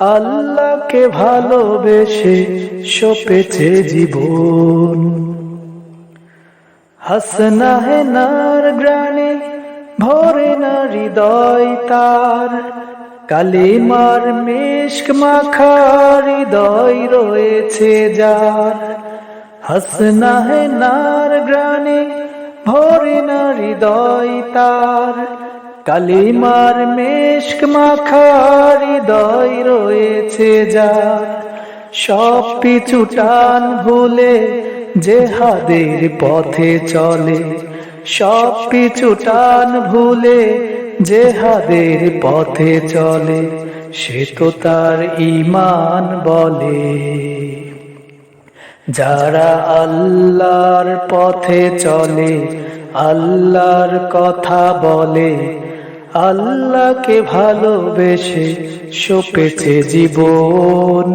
আল্লাহকে ভালোবেসে সপেছে জীবন। হাসনা হে নার গ্রাণে, ভরে না হৃদয় তার। কালিমার মেশক মাখা হৃদয় রয়েছে যার। হাসনা হে নার গ্রাণে, ভরে না হৃদয় তার। কালিমার মেশক মাখা হৃদয় রয়েছে যা সব পিছু টান ভুলে জেহাদের পথে চলে। সব পিছু টান ভুলে জেহাদের পথে চলে। সে তো তার ইমান বলে। যারা আল্লাহর পথে চলে, আল্লাহর কথা বলে আল্লাহকে ভালোবেসে সপেছে জীবন।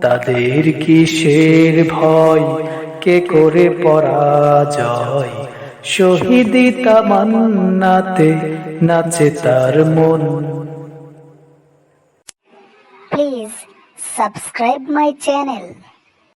তাদের কিসের ভয়? কে করে পরাজয়? শহীদি তামান্নাতে নাচে তার মন। Please subscribe my channel.